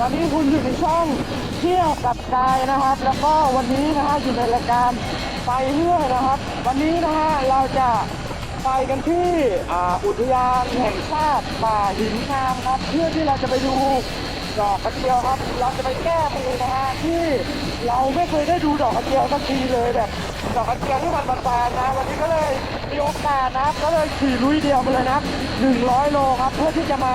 ตอนนี้คุณอยู่ในช่องเที่ยวกับกายนะครับ แล้วก็วันนี้นะฮะอยู่ในรายการไปเรื่อยนะครับ วันนี้นะฮะเราจะไปกันที่อุทยานแห่งชาติป่าหินงามครับเพื่อที่เราจะไปดูดอกกระเจียวครับ เราจะไปแก้มือนะฮะที่เราไม่เคยได้ดูดอกกระเจียวสักทีเลยแบบดอกกระเจียวที่มันบานๆนะ วันนี้ก็เลยมีโอกาสนะครับก็เลยขี่ลุยเดียวมาเลยนะครับ100 โลครับ เพื่อที่จะมา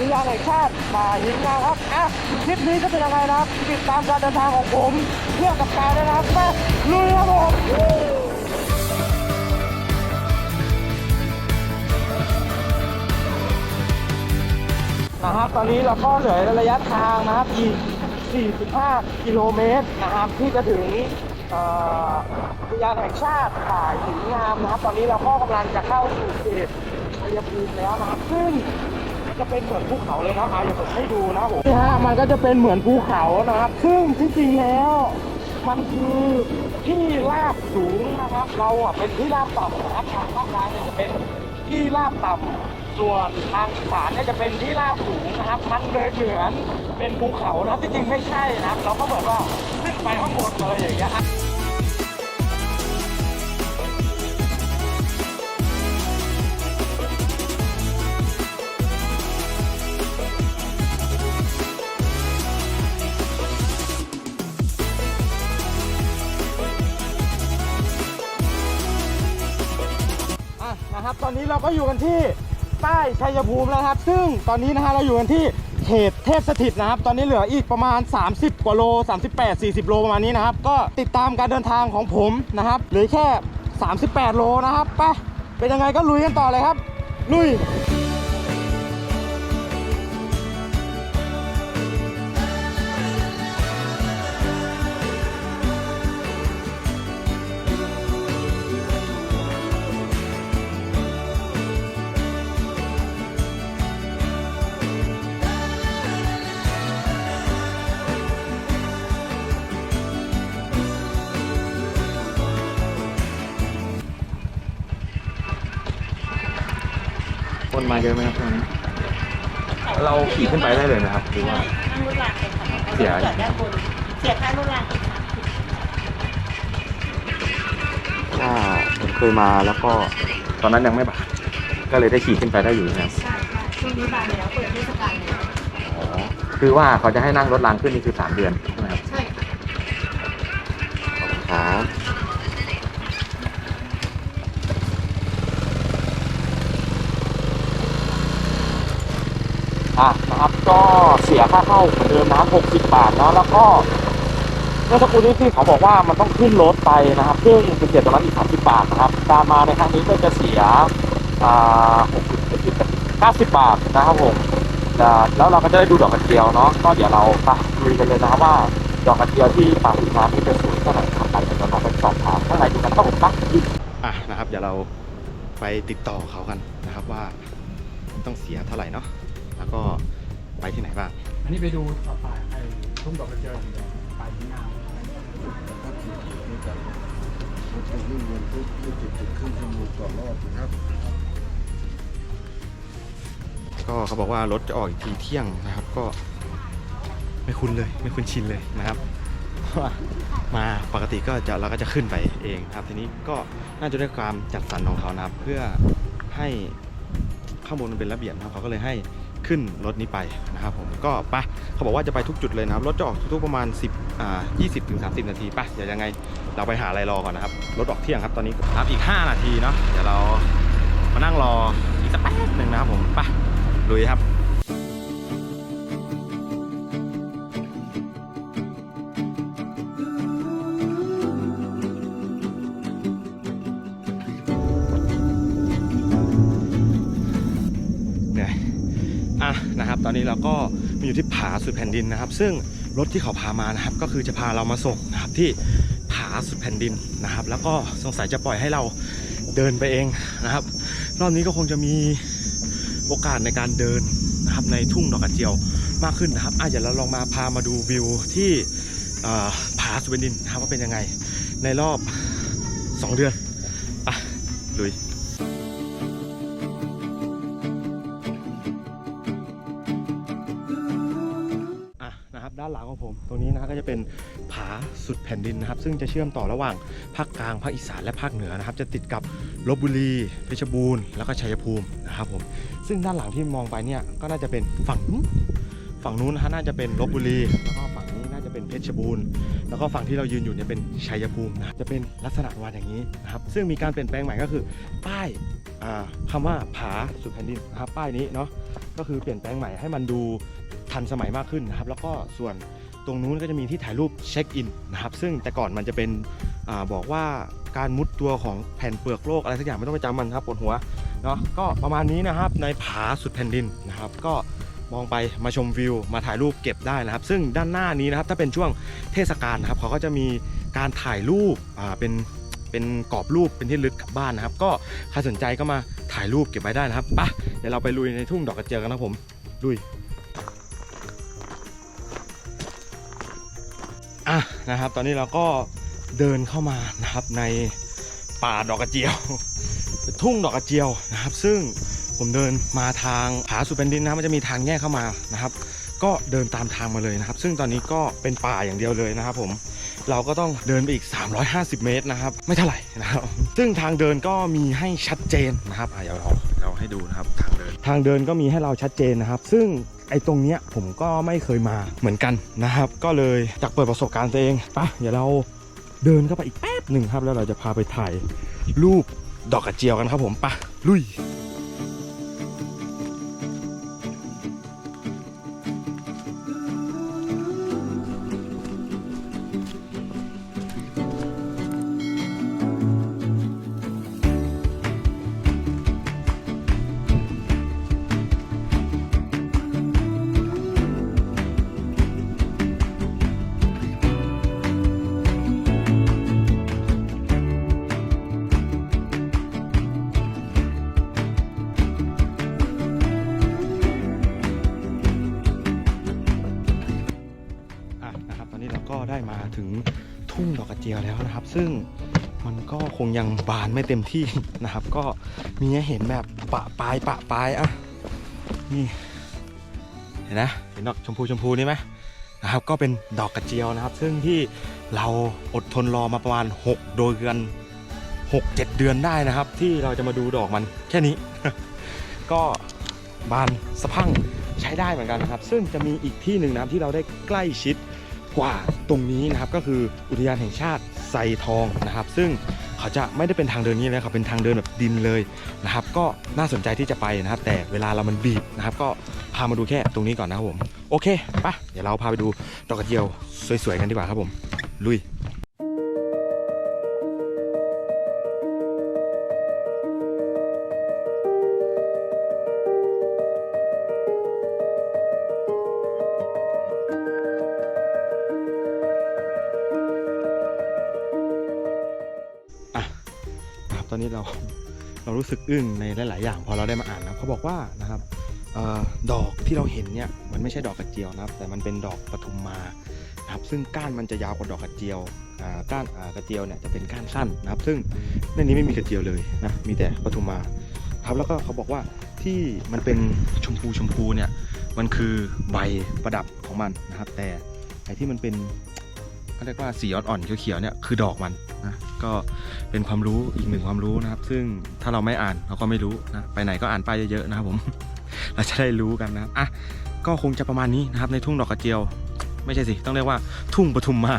อุทยานแห่งชาติป่าหินงามครับอะคลิปนี้จะเป็นยังไงนะครับ ติดตามการเดินทางของผมเที่ยวกับกายด้นะครับมาลุยครับผมนะครับตอนนี้เราก็เหลือระยะทางนะครับอีก 45 กิโลเมตรนะครับที่จะถึงอุทยานแห่งชาติป่าหินงามนะครับ ตอนนี้เราก็กำลังจะเข้าสู่เขตชัยภูมิแล้วนะครับซึ่ง จะเป็นเหมือนภูเขาเลยนะครับอาอย่าผมให้ดูนะครับผมนี่ฮะมันก็จะเป็นเหมือนภูเขานะครับซึ่งที่จริงแล้วมันคือที่ราบสูงนะครับ เราอะเป็นที่ราบต่ำนะครับทางภาคกลางเนี่ยจะเป็นที่ราบต่ำส่วนทางอีสานเนี่ยจะเป็นที่ราบสูงนะครับ มันเลยเหมือนเป็นภูเขานะที่จริงไม่ใช่นะครับ เราก็เหมือนว่าขึ้นไปข้างบนเลยอย่างเงี้ย นะครับ ตอนนี้เราก็อยู่กันที่ใต้ชัยภูมิแล้วครับ ซึ่งตอนนี้นะฮะเราอยู่กันที่เขตเทพสถิตนะครับ ตอนนี้เหลืออีกประมาณ 30 กว่าโล 38 40 โลประมาณนี้นะครับ ก็ติดตามการเดินทางของผมนะครับเหลือแค่ 38 โลนะครับไปเป็นยังไงก็ลุยกันต่อเลยครับ ลุย มาเยอะไหมครับตอนนี้เราขี่ขึ้นไปได้เลยไหมครับหรือว่า นั่งรถรางเลยค่ะเสีย จอดด้านบนเสียค่ารถรางอีกค่ะว่าผมเคยมาแล้วก็ตอนนั้นยังไม่บาดก็เลยได้ขี่ขึ้นไปได้อยู่นะครับใช่ใช่ช่วงนี้บานแล้วเปิดเทศกาลแล้วอ๋อคือว่าเขาจะให้นั่งรถรางขึ้นนี่คือสามเดือน อะนะครับก็เสียค่าเข้าเหมือนเดิมนะครับ60บาทเนาะแล้วก็เมื่อสักครู่นี้ที่เขาบอกว่ามันต้องขึ้นรถไปนะครับ ซึ่งเป็นเสียตรงนั้นอีก30บาทนะครับการมาในครั้งนี้ก็จะเสียอ่า60 70 90บาทนะครับผมแล้วเราก็จะได้ดูดอกกระเจียวเนาะก็เดี๋ยวเราไปลุยกันเลยนะครับว่าดอกกระเจียวที่ป่าหินน้ำที่จะสวยขนาไหนไปเดี๋ยวเราไปสอบถามข้างในดูกันครับผมปักอะนะครับ เดี๋ยวเราไปติดต่อเขากันนะครับว่าต้องเสียเท่าไหร่เนาะ แล้วก็ไปที่ไหนบ้าง อันนี้ไปดูต่อไปไอ้ทุ่งดอกกระเจียวอย่างเดียวไปที่งานก็เขาบอกว่ารถจะออกอีกทีเที่ยงนะครับ ก็ไม่คุ้นเลย ไม่คุ้นชินเลยนะครับเพราะว่ามาปกติก็จะเราก็จะขึ้นไปเองนะครับ ทีนี้ก็น่าจะด้วยความจัดสรรของเขานะครับ เพื่อให้ข้างบนมันเป็นระเบียบนะครับเขาก็เลยให้ ขึ้นรถนี้ไปนะครับผมก็ไปะเขาบอกว่าจะไปทุกจุดเลยนะครับรถจะออกทุกๆประมาณ 10อ่า20ถึง30 นาทีไปะเดี๋ยวยังไงเราไปหาอะไรรอก่อนนะครับรถออกเที่ยงครับตอนนี้ครับอีก 5 นาทีเนาะเดี๋ยวเรามานั่งรออีกสักแป๊บหนึ่งนะครับผมไปะลุยครับ ตอนนี้เราก็มาอยู่ที่ผาสุดแผ่นดินนะครับ ซึ่งรถที่เขาพามานะครับ ก็คือจะพาเรามาส่งนะครับที่ผาสุดแผ่นดินนะครับ แล้วก็สงสัยจะปล่อยให้เราเดินไปเองนะครับ รอบนี้ก็คงจะมีโอกาสในการเดินนะครับในทุ่งดอกกระเจียวมากขึ้นนะครับอะเดี๋ยวเราลองมาพามาดูวิวที่ผาสุดแผ่นดินนะครับว่าเป็นยังไงในรอบ 2 เดือนอะลุยานหลังของผม ตรงนี้นะก็จะเป็นผาสุดแผ่นดินนะครับ ซึ่งจะเชื่อมต่อระหว่างภาคกลางภาคอีสานและภาคเหนือนะครับ จะติดกับลบบุรีเพชรบูรณ์แล้วก็ชัยภูมินะครับผมซึ่งด้านหลังที่มองไปเนี่ยก็น่าจะเป็นฝั่งนู้นฝั่งนู้นนะฮะน่าจะเป็นลบบุรีแล้วก็ เพชรบูรณ์แล้วก็ฝั่งที่เรายืนอยู่เนี่ยเป็นชัยภูมินะจะเป็นลักษณะวันอย่างนี้นะครับซึ่งมีการเปลี่ยนแปลงใหม่ก็คือ ป้ายอ่าคำว่าผาสุดแผ่นดินนะครับป้ายนี้เนาะก็คือเปลี่ยนแปลงใหม่ให้มันดูทันสมัยมากขึ้นนะครับ แล้วก็ส่วนตรงนู้นก็จะมีที่ถ่ายรูปเช็คอินนะครับ ซึ่งแต่ก่อนมันจะเป็นอบอกว่าการมุดตัวของแผ่นเปลือกโลกอะไรสักอย่างไม่ต้องไปจำมันครับปวดหัวเนาะก็ประมาณนี้นะครับในผาสุดแผ่นดินนะครับ ก็ มองไปมาชมวิว มาถ่ายรูปเก็บได้นะครับ ซึ่งด้านหน้านี้นะครับถ้าเป็นช่วงเทศกาลนะครับเขาก็จะมีการถ่ายรูปอ่าเป็นเป็นกรอบรูปเป็นที่ลึกกลับบ้านนะครับ ก็ใครสนใจก็มาถ่ายรูปเก็บไว้ได้นะครับปะเดี๋ยวเราไปลุยในทุ่งดอกกระเจียวกันนะผมลุยอะนะครับ ตอนนี้เราก็เดินเข้ามานะครับในป่าดอกกระเจียว ทุ่งดอกกระเจียวนะครับ ซึ่ง ผมเดินมาทางผาสุดแผ่นดินนะครับมันจะมีทางแยกเข้ามานะครับ ก็เดินตามทางมาเลยนะครับ ซึ่งตอนนี้ก็เป็นป่าอย่างเดียวเลยนะครับผมเราก็ต้องเดินไปอีก 350 เมตรนะครับ ไม่เท่าไหร่นะครับ ซึ่งทางเดินก็มีให้ชัดเจนนะครับเดี๋ยวเราเราให้ดูนะครับทางเดิน ทางเดินก็มีให้เราชัดเจนนะครับ ซึ่งไอ้ตรงเนี้ยผมก็ไม่เคยมาเหมือนกันนะครับ ก็เลยจากเปิดประสบการณ์ตัวเองปะเดี๋ยวเราเดินเข้าไปอีกแป๊บหนึ่งครับ แล้วเราจะพาไปถ่ายรูปดอกกระเจียวกันครับผมปะลุย ได้มาถึงทุ่งดอกกระเจียวแล้วนะครับ ซึ่งมันก็คงยังบานไม่เต็มที่นะครับ ก็มีให้เห็นแบบปะปลายปะปลายอะนี่เห็นนะเห็นดอกชมพูชมพูนี่ไหมนะครับก็เป็นดอกกระเจียวนะครับ ซึ่งที่เราอดทนรอมาประมาณ 6 โดยเดือน6 7 เดือนได้นะครับ ที่เราจะมาดูดอกมันแค่นี้ ก็บานสะพังใช้ได้เหมือนกันนะครับ ซึ่งจะมีอีกที่หนึ่งนะครับที่เราได้ใกล้ชิด กว่าตรงนี้นะครับก็คืออุทยานแห่งชาติไซทองนะครับ ซึ่งเขาจะไม่ได้เป็นทางเดินนี้เลยครับเป็นทางเดินแบบดินเลยนะครับ ก็น่าสนใจที่จะไปนะครับ แต่เวลาเรามันบีบนะครับ ก็พามาดูแค่ตรงนี้ก่อนนะครับผม โอเคปะเดี๋ยวเราพาไปดูดอกกระเจียวสวยๆกันดีกว่าครับผม ลุย รู้สึกอึ้งในหลาย ๆ อย่างพอเราได้มาอ่านนะเขาบอกว่านะครับออดอกที่เราเห็นเนี่ยมันไม่ใช่ดอกกระเจียวนะครับ แต่มันเป็นดอกปทุมมานะครับซึ่งก้านมันจะยาวกว่าดอกกระเจียวก้านกระเจียวเนี่ยจะเป็นก้านสั้นนะครับ ซึ่งในนี้ไม่มีกระเจียวเลยนะมีแต่ปทุมมาครับแล้วก็เขาบอกว่าที่มันเป็นชมพูชมพูเนี่ยมันคือใบประดับของมันนะครับ แต่ไอ้ที่มันเป็น เขาเรียกว่าสีอ่อนๆเขียวๆเนี่ยคือดอกมันนะก็เป็นความรู้อีกหนึ่งความรู้นะครับ ซึ่งถ้าเราไม่อ่านเราก็ไม่รู้นะไปไหนก็อ่านป้ายเยอะๆนะครับผม เราจะได้รู้กันนะอะก็คงจะประมาณนี้นะครับในทุ่งดอกกระเจียว ไม่ใช่สิต้องเรียกว่าทุ่งปทุมมา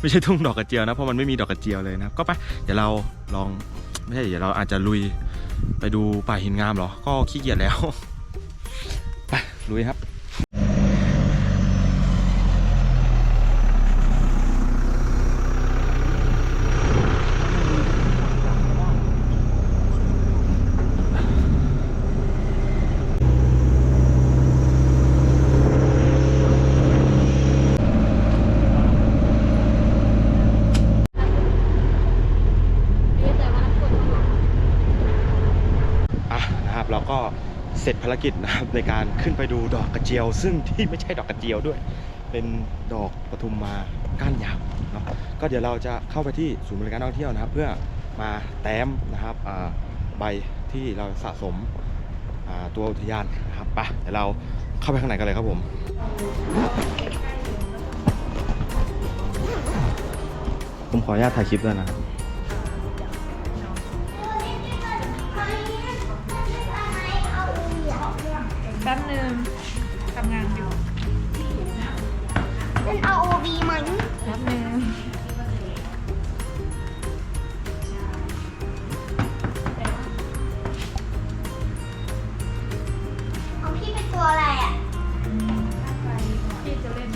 ไม่ใช่ทุ่งดอกกระเจียวนะเพราะมันไม่มีดอกกระเจียวเลยนะครับ ก็ไปเดี๋ยวเราลองไม่ใช่เดี๋ยวเราอาจจะลุยไปดูป่าหินงามเหรอ ก็ขี้เกียจแล้วไปลุยครับ สร็จภารกิจนะครับในการขึ้นไปดูดอกกระเจียว ซึ่งที่ไม่ใช่ดอกกระเจียวด้วย เป็นดอกปทุมมาก้านยาวเนาะก็เดี๋ยวเราจะเข้าไปที่ศูนย์บริการท่องเที่ยวนะครับ เพื่อมาแต้มนะครับใบที่เราสะสมตัวอุทยานนะครับไปเดี๋ยวเราเข้าไปข้างในกันเลยครับผมผมขออนุญาตถ่ายคลิปด้วยนะครับ แป๊บนึงทำงานอยู่เป็น ROV ไหมแป๊บนึงของพี่เป็นตัวอะไรอะ พี่จะเล่น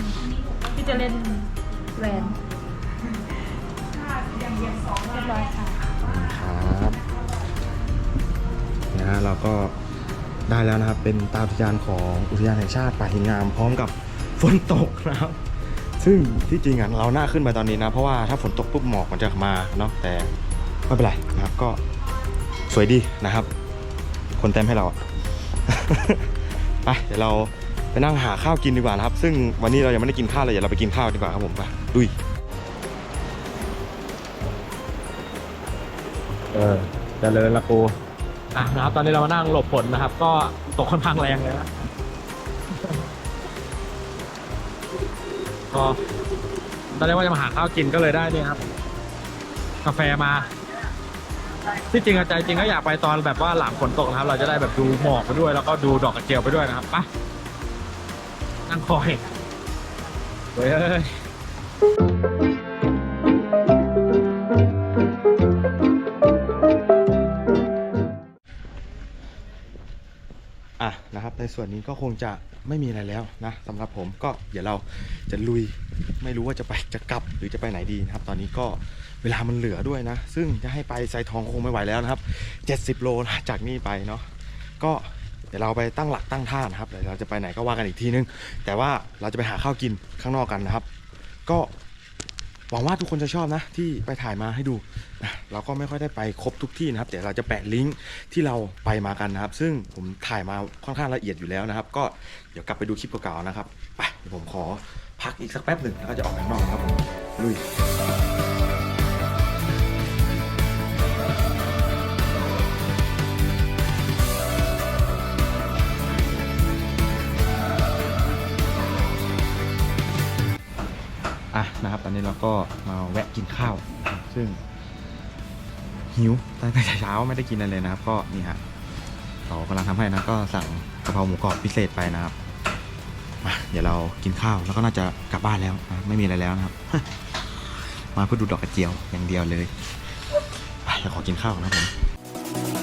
พี่จะเล่นแหวนเรียบร้อยค่ะ ครับนะฮะเราก็ ได้แล้วนะครับ เป็นตามอุทยานของอุทยานแห่งชาติป่าหินงาม พร้อมกับฝนตกนะครับ ซึ่งที่จริงอะเราหน่าขึ้นไปตอนนี้นะ เพราะว่าถ้าฝนตกปุ๊บหมอกมันจะมาเนาะแต่ไม่เป็นไรนะครับก็สวยดีนะครับ คนเต็มให้เราไปเดี๋ยวเราไปนั่งหาข้าวกินดีกว่านะครับ ซึ่งวันนี้เรายังไม่ได้กินข้าวเลยเดี๋ยวเราไปกินข้าวดีกว่าครับผมไปดุยเออเจริญละกู อะนะครับตอนนี้เรามานั่งหลบฝนนะครับ ก็ตกค่อนข้างแรงเลยนะก็ตอนแรกว่าจะมาหาข้าวกินก็เลยได้เนี่ยครับ กาแฟมา ที่จริงอะใจจริงก็อยากไปตอนแบบว่าหลังฝนตกนะครับ เราจะได้แบบดูหมอกไปด้วย แล้วก็ดูดอกกระเจียวไปด้วยนะครับไปนั่งคอยเฮ้ย อะนะครับในส่วนนี้ก็คงจะไม่มีอะไรแล้วนะสำหรับผมก็เดี๋ยวเราจะลุยไม่รู้ว่าจะไปจะกลับหรือจะไปไหนดีนะครับ ตอนนี้ก็เวลามันเหลือด้วยนะ ซึ่งจะให้ไปไซทองคงไม่ไหวแล้วนะครับ70โลนะจากนี่ไปเนาะก็เดี๋ยวเราไปตั้งหลักตั้งท่านะครับเดี๋ยวเราจะไปไหนก็ว่ากันอีกทีนึง แต่ว่าเราจะไปหาข้าวกินข้างนอกกันนะครับ ก็ หวังว่าทุกคนจะชอบนะที่ไปถ่ายมาให้ดูนะเราก็ไม่ค่อยได้ไปครบทุกที่นะครับเดี๋ยวเราจะแปะลิงก์ที่เราไปมากันนะครับ ซึ่งผมถ่ายมาค่อนข้างละเอียดอยู่แล้วนะครับ ก็เดี๋ยวกลับไปดูคลิปเก่าๆนะครับไปผมขอพักอีกสักแป๊บหนึ่งแล้วก็จะออกไปข้างนอกนะครับผมลุย อนนี้เราก็มาแวะกินข้าว ซึ่ง หิวตั้งแต่เช้าไม่ได้กินอะไรเลยนะครับ ก็นี่ฮะเขากำลังทำให้นะก็สั่งกะเพราหมูกรอบพิเศษไปนะครับมาเดี๋ยวเรากินข้าวแล้วก็น่าจะกลับบ้านแล้วนะไม่มีอะไรแล้วนะครับ มาเพื่อดูดอกกระเจียวอย่างเดียวเลยไปเดี๋ยวขอกินข้าวนนะครับผม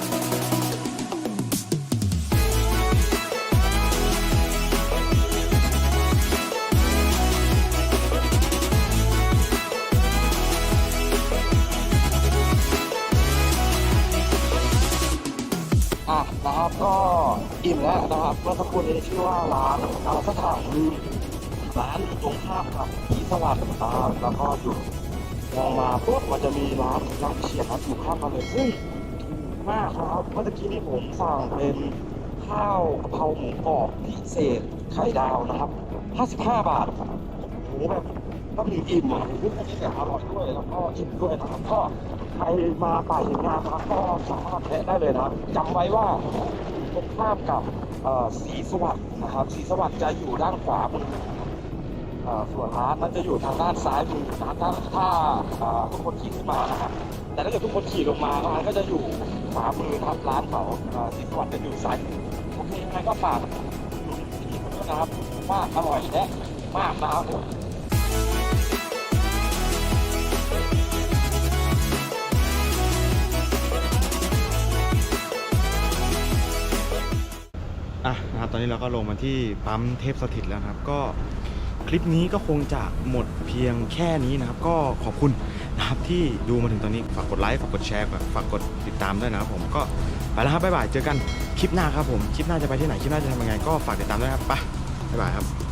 อิ่มแล้วนะครับเมื่อสักครู่นี้ชื่อว่าร้านอาสถานร้านอยู่ตรงข้ามกับที่สวัสดิ์นะครับแล้วก็อยู่มองมาปุ๊บมันจะมีร้านน้ำเฉียบครับอยู่ข้ามกันเลยซึ่งถูกมากครับเมื่อตะกี้นี้ผมสั่งเป็นข้าวกะเพราหมูกรอบพิเศษไข่ดาวนะครับ 55 บาทโอ้โหแบบก็มีอิ่มอะซึ่งอันนี้เนี่ยอร่อยด้วยแล้วก็อิ่มด้วยนะครับก็ใครมาป่าหินงานะครับก็สามารถแวะได้เลยนะครับจำไว้ว่า ตรงข้ามกับสีสวัสด์นะครับสีสวัสด์จะอยู่ด้านขวามือส่วนร้านมันจะอยู่ทางด้านซ้ายมือนะครับถ้าถ้าทุกคนขี่ขึ้นมานะครับแต่ถ้าเกิดทุกคนขี่ลงมาร้านก็จะอยู่ขวามือครับร้านเขาสีสวัสด์จะอยู่ซ้ายมือโอเคยังไงก็ฝากที่คนด้วยนะครับว่าอร่อยและมากนะครับผม อะนะครับตอนนี้เราก็ลงมาที่ปั๊มเทพสถิตแล้วนะครับ ก็คลิปนี้ก็คงจะหมดเพียงแค่นี้นะครับ ก็ขอบคุณนะครับที่ดูมาถึงตอนนี้ฝากกดไลค์ฝากกดแชร์ฝากกดติดตามด้วยนะครับผมก็ไปแล้วครับบ๊ายบายเจอกันคลิปหน้าครับผมคลิปหน้าจะไปที่ไหนคลิปหน้าจะทำยังไงก็ฝากติดตามด้วยครับไปบ๊ายบายครับ